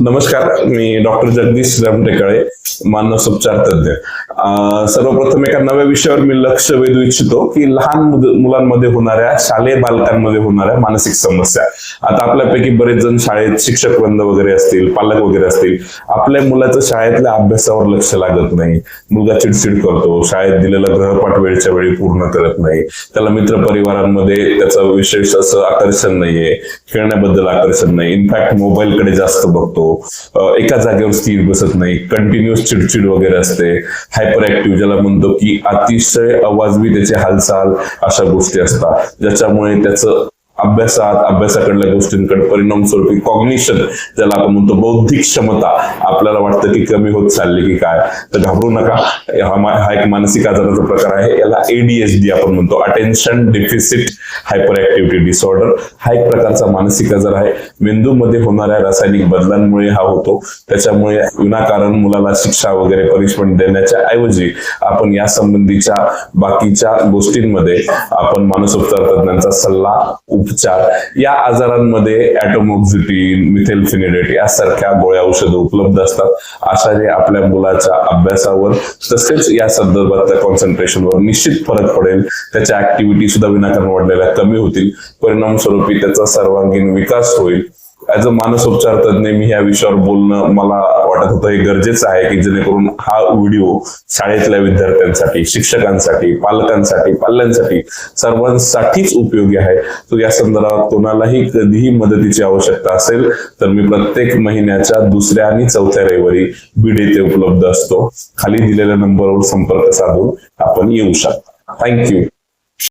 नमस्कार मी डॉक्टर जगदीश रामटेकाळे मानसोपचार तज्ञ. सर्वप्रथम एका नव्या विषयावर मी लक्ष वेधू इच्छितो की लहान मुलांमध्ये होणाऱ्या शालेय बालकांमध्ये होणाऱ्या मानसिक समस्या. आता आपल्यापैकी बरेच जण शाळेत शिक्षक वृंद वगैरे असतील पालक वगैरे असतील. आपल्या मुलाचं शाळेतल्या अभ्यासावर लक्ष लागत नाही. मुलगा चिडचिड करतो शाळेत दिलेला ग्रहपाठ वेळच्या वेळी पूर्ण करत नाही. त्याला मित्र परिवारांमध्ये त्याचं विशेष असं आकर्षण नाहीये. खेळण्याबद्दल आकर्षण नाही. इनफॅक्ट मोबाईलकडे जास्त बघतो. एका जागेवर स्थिर बसत नाही. कंटिन्युअस चिडचिड वगैरे असते हायपर ऍक्टिव्ह ज्याला म्हणतो की अतिशय अवाजवी त्याची हालचाल अशा गोष्टी असतात. ज्याच्यामुळे त्याचं अभ्यासात अभ्यासाकडल्या गोष्टींकडे परिणाम स्वरूपी कॉग्निशन ज्याला आपण म्हणतो बौद्धिक क्षमता. आपल्याला वाटतं की कमी होत चालली की काय? तर घाबरू नका. हा एक मानसिक आजाराचा प्रकार आहे. याला एडीएचडी आपण म्हणतो. Attention deficit hyper activity disorder हा एक प्रकारचा मानसिक आजार आहे. मेंदूमध्ये होणाऱ्या रासायनिक बदलांमुळे हा होतो. त्याच्यामुळे विनाकारण मुलाला शिक्षा वगैरे पनिशमेंट देण्याच्या ऐवजी आपण या संबंधीच्या बाकीच्या गोष्टींमध्ये आपण मानसोपचार तज्ञांचा सल्ला उपचार. या आजारांमध्ये ऍटोमोक्झिटीन मिथेल्फिनिडेट यासारख्या गोळ्या औषधं उपलब्ध असतात. आशाने आपल्या मुलाच्या अभ्यासावर. तसेच या संदर्भातल्या कॉन्सन्ट्रेशनवर निश्चित फरक पडेल. त्याच्या ऍक्टिव्हिटी सुद्धा विनाकारण वाढलेल्या कमी होतील. परिणामस्वरूपी त्याचा सर्वांगीण विकास होईल. ऍज अ मानसोपचार तज्ञ मी या विषयावर बोलणं मला वाटत होतं हे गरजेचं आहे की जेणेकरून हा व्हिडिओ शाळेतल्या विद्यार्थ्यांसाठी शिक्षकांसाठी पालकांसाठी पाल्यांसाठी सर्वांसाठीच उपयोगी आहे. तो या संदर्भात कोणालाही कधीही मदतीची आवश्यकता असेल तर मी प्रत्येक महिन्याच्या दुसऱ्या आणि चौथ्या रविवारी बीड येथे उपलब्ध असतो. खाली दिलेल्या नंबरवर संपर्क साधून आपण येऊ शकता. थँक्यू